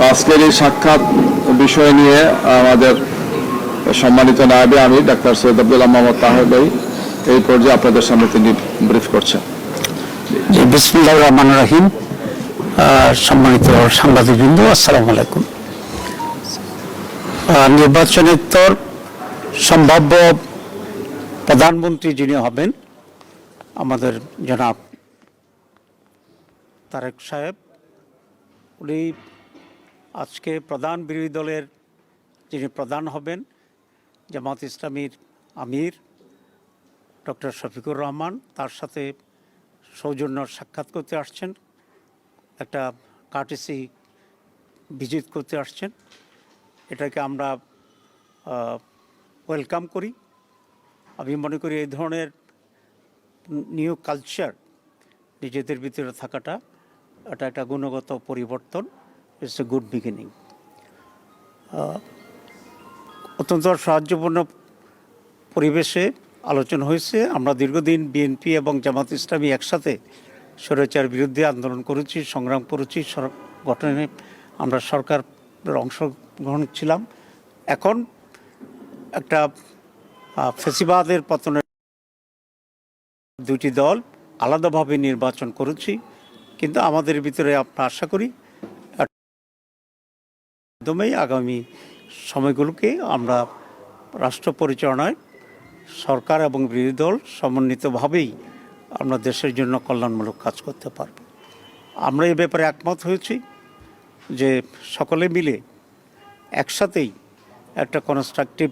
তো আজকের এই সাক্ষাৎ বিষয় নিয়ে আমাদের সম্মানিত নায়বে আমি ডাক্তার সৈয়দ আব্দুল্লাহ মোহাম্মদ তাহের ভাই এই পর্যায়ে আপনাদের সামনে তিনি ব্রিফ করছেন। বিসমুল্লাহ রহমান রাহিম। সম্মানিত সাংবাদিকবৃন্দ, আসসালামু আলাইকুম। নির্বাচনের সম্ভাব্য প্রধানমন্ত্রী যিনি হবেন, আমাদের জনাব তারেক সাহেব, উনি আজকে প্রধান বিরোধী দলের যিনি প্রধান হবেন, জামাত ইসলামীর আমির ডক্টর শফিকুর রহমান, তার সাথে সৌজন্য সাক্ষাৎ করতে আসছেন, একটা কার্টিসি ভিজিট করতে আসছেন। এটাকে আমরা ওয়েলকাম করি। আমি মনে করি এই ধরনের নিউ কালচার নিজেদের ভিতরে থাকাটা, এটা একটা গুণগত পরিবর্তন। ইটস এ গুড বিগিনিং অত্যন্ত সাহায্যপূর্ণ পরিবেশে আলোচনা হয়েছে। আমরা দীর্ঘদিন বিএনপি এবং জামাত ইসলামী একসাথে স্বৈরাচার বিরুদ্ধে আন্দোলন করেছি, সংগ্রাম করেছি গঠনে আমরা সরকারের অংশগ্রহণ ছিলাম। এখন একটা ফেসিবাদের পতনের দুটি দল আলাদাভাবে নির্বাচন করেছি। কিন্তু আমাদের ভিতরে আমরা আশা করি মাধ্যমেই আগামী সময়গুলোকে আমরা রাষ্ট্র পরিচালনায় সরকার এবং বিরোধী দল সমন্বিতভাবেই আমরা দেশের জন্য কল্যাণমূলক কাজ করতে পারব। আমরা এ ব্যাপারে একমত হয়েছি যে সকলে মিলে একসাথেই একটা কনস্ট্রাকটিভ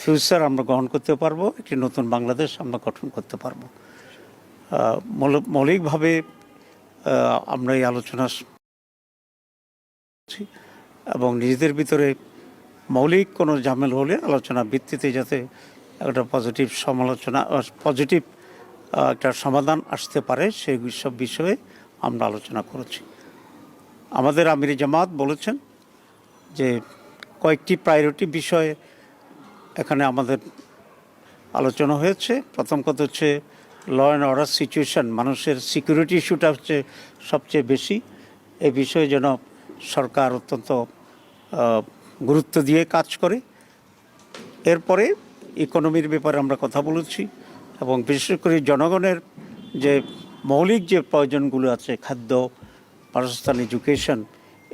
ফিউচার আমরা গ্রহণ করতে পারব, একটি নতুন বাংলাদেশ আমরা গঠন করতে পারব। মৌলিকভাবে আমরা এই আলোচনা এবং নিজেদের ভিতরে মৌলিক কোনো ঝামেল হলে আলোচনা ভিত্তিতে যাতে একটা পজিটিভ সমালোচনা পজিটিভ একটা সমাধান আসতে পারে সেই সব বিষয়ে আমরা আলোচনা করেছি। আমাদের আমির জামাত বলেছেন যে কয়েকটি প্রায়োরিটি বিষয়ে এখানে আমাদের আলোচনা হয়েছে। প্রথম কথা হচ্ছে ল অ্যান্ড অর্ডার সিচুয়েশান মানুষের সিকিউরিটি ইস্যুটা হচ্ছে সবচেয়ে বেশি। এই বিষয়ে যেন সরকার অত্যন্ত গুরুত্ব দিয়ে কাজ করে। এরপরে ইকোনমির ব্যাপারে আমরা কথা বলেছি এবং বিশেষ করে জনগণের যে মৌলিক যে প্রয়োজনগুলো আছে, খাদ্য, বাসস্থান এডুকেশন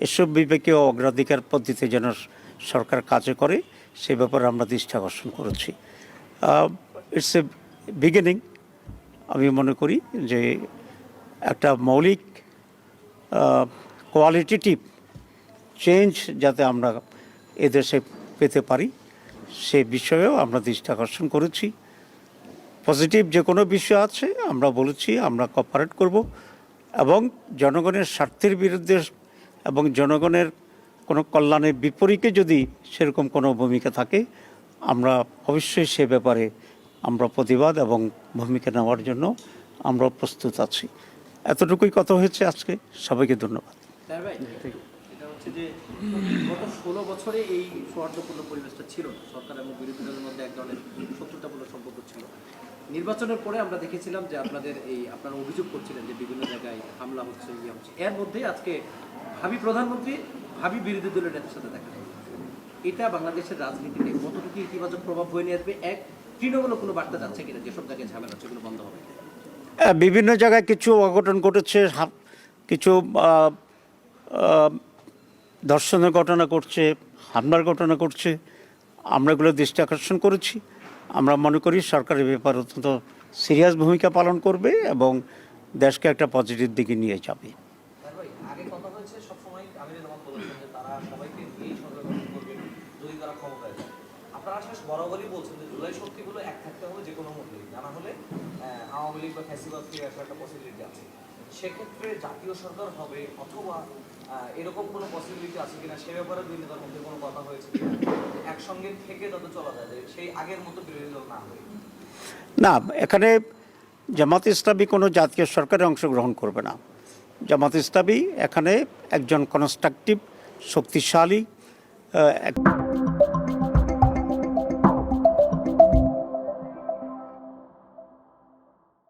এসব বিবেকে অগ্রাধিকার পদ্ধতিতে যেন সরকার কাজে করে, সে ব্যাপারে আমরা দৃষ্টি আকর্ষণ করেছি। ইটস এ বিগিনিং আমি মনে করি যে একটা মৌলিক কোয়ালিটিটিভ চেঞ্জ যাতে আমরা এদেশে পেতে পারি, সে বিষয়েও আমরা দৃষ্টি আকর্ষণ করেছি। পজিটিভ যে কোনো বিষয় আছে, আমরা বলেছি, আমরা কপারেট করব এবং জনগণের স্বার্থের বিরুদ্ধে এবং জনগণের কোনো কল্যাণের বিপরীতে যদি সেরকম কোনো ভূমিকা থাকে, আমরা অবশ্যই সে ব্যাপারে আমরা প্রতিবাদ এবং ভূমিকা নেওয়ার জন্য আমরা প্রস্তুত আছি। এতটুকুই কথা হয়েছে আজকে। সবাইকে ধন্যবাদ। হচ্ছে যে গত ষোলো বছরে এই সৌহার্দ্যপূর্ণ পরিবেশটা ছিল সরকার এবং বিরোধী দলের মধ্যে এক ধরনের শত্রুতাপূর্ণ সম্পর্ক ছিল। নির্বাচনের পরে আমরা দেখেছিলাম যে আপনাদের এই আপনারা অভিযোগ করছিলেন যে বিভিন্ন জায়গায় হামলা হচ্ছে ইয়ে হচ্ছে। এর মধ্যেই আজকে ভাবি প্রধানমন্ত্রী ভাবি বিরোধী দলের নেতার সাথে দেখা গেল। এটা বাংলাদেশের রাজনীতিতে কতটুকু ইতিবাচক প্রভাব বয়ে নিয়ে আসবে? এক তৃণমূলও কোনো বার্তা যাচ্ছে কিনা যেসব জায়গায় ঝামেলা হচ্ছে এগুলো বন্ধ হবে? হ্যাঁ, বিভিন্ন জায়গায় কিছু অঘটন ঘটেছে কিছু ধর্ষণের ঘটনা করছে হামলার ঘটনা করছে আমরা এগুলো দৃষ্টি আকর্ষণ করেছি। আমরা মনে করি সরকারের ব্যাপারে অত্যন্ত সিরিয়াস ভূমিকা পালন করবে এবং দেশকে একটা পজিটিভ দিকে নিয়ে যাবে। সেক্ষেত্রে জাতীয় সরকার হবে অথবা এরকম কোনো পসিবিলিটি আছে কিনা? সে ব্যাপারে দুই নেতার মধ্যে কোনো কথা হয়েছে একসঙ্গে থেকে যত চলা যায় সেই আগের মতো বিরোধী দল না হয়ে। না, এখানে জামাত ইসলামী কোনো জাতীয় সরকারে অংশগ্রহণ করবে না। জামাত ইসলামী এখানে একজন কনস্ট্রাকটিভ শক্তিশালী